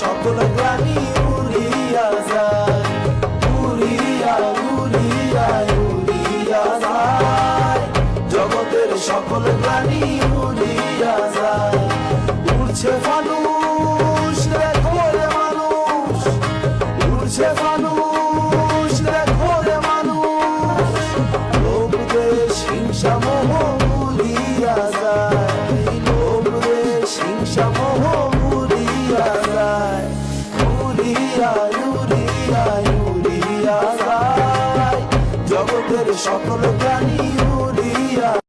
সকল প্রাণী উড়িয়া যায়। সকল প্রাণী উড়িয়া যায়। উড়ছে ফানুষ রে মানুষ। উড়ছে ফানুষ রে মানুষ। লোভ দেশ হিংসা মোহ ভুলিয়া যায়। লোভ দেশ হিংসা মোহ ভুলিয়া যায়। উড়িয়া উড়িয়া উড়িয়া যায়। জগতের সকল প্রাণী